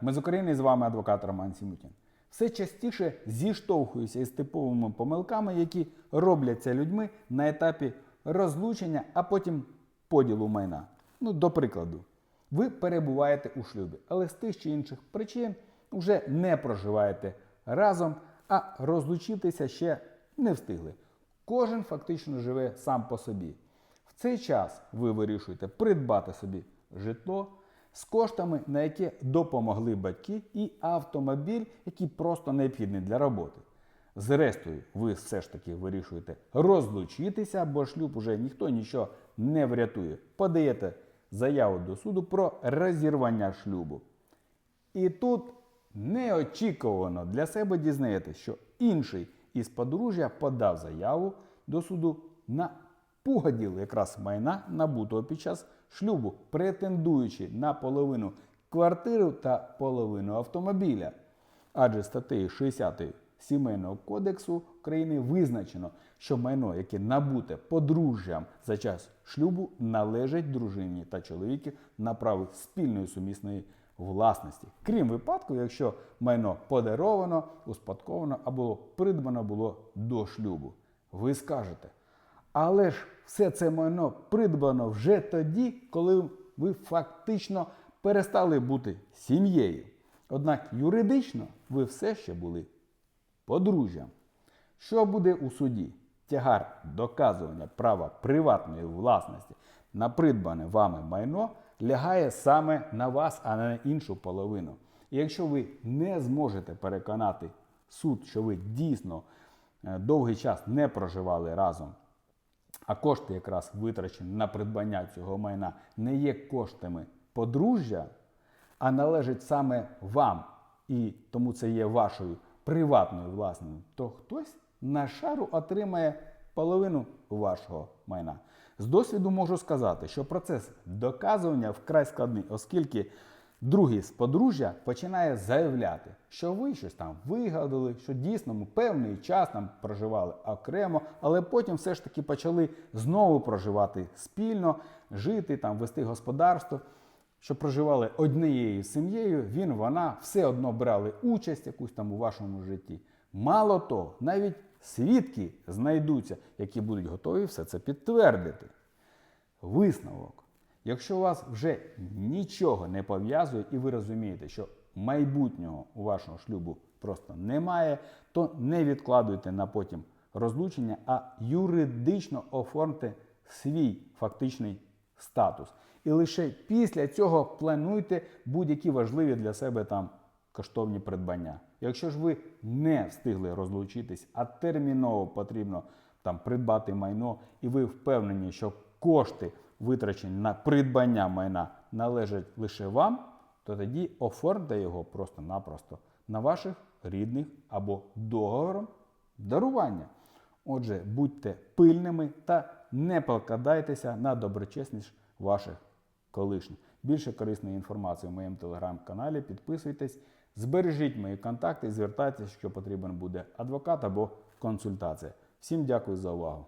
Ми з України і з вами адвокат Роман Сімутін. Все частіше зіштовхуюся із типовими помилками, які робляться людьми на етапі розлучення, а потім поділу майна. Ну, до прикладу, ви перебуваєте у шлюбі, але з тих чи інших причин вже не проживаєте разом, а розлучитися ще не встигли. Кожен фактично живе сам по собі. В цей час ви вирішуєте придбати собі житло з коштами, на які допомогли батьки, і автомобіль, який просто необхідний для роботи. Зрештою, ви все ж таки вирішуєте розлучитися, бо шлюб уже ніхто нічого не врятує. Подаєте заяву до суду про розірвання шлюбу. І тут неочікувано для себе дізнаєтесь, що інший із подружжя подав заяву до суду на погоділ якраз майна набутого під час шлюбу, претендуючи на половину квартири та половину автомобіля. Адже статтею 60 Сімейного кодексу України визначено, що майно, яке набуте подружжям за час шлюбу, належить дружині та чоловіку на право спільної сумісної власності, крім випадку, якщо майно подаровано, успадковано або придбано було до шлюбу. Ви скажете, але ж все це майно придбано вже тоді, коли ви фактично перестали бути сім'єю. Однак юридично ви все ще були подружжям. Що буде у суді? Тягар доказування права приватної власності на придбане вами майно лягає саме на вас, а не на іншу половину. І якщо ви не зможете переконати суд, що ви дійсно е, довгий час не проживали разом, а кошти, якраз витрачені на придбання цього майна, не є коштами подружжя, а належить саме вам, і тому це є вашою приватною власною, то хтось на шару отримає половину вашого майна. З досвіду можу сказати, що процес доказування вкрай складний, оскільки другий з подружжя починає заявляти, що ви щось там вигадали, що дійсно ми певний час там проживали окремо, але потім все ж таки почали знову проживати спільно, жити там, вести господарство. Що проживали однією сім'єю, він, вона все одно брали участь якусь там у вашому житті. Мало того, навіть свідки знайдуться, які будуть готові все це підтвердити. Висновок. Якщо у вас вже нічого не пов'язує, і ви розумієте, що майбутнього у вашого шлюбу просто немає, то не відкладуйте на потім розлучення, а юридично оформте свій фактичний статус. І лише після цього плануйте будь-які важливі для себе там коштовні придбання. Якщо ж ви не встигли розлучитись, а терміново потрібно там придбати майно, і ви впевнені, що кошти, витрачені на придбання майна, належать лише вам, то тоді оформте його просто-напросто на ваших рідних або договором дарування. Отже, будьте пильними та не покладайтеся на доброчесність ваших колишніх. Більше корисної інформації в моєму телеграм-каналі. Підписуйтесь, збережіть мої контакти звертайтеся, якщо потрібен буде адвокат або консультація. Всім дякую за увагу.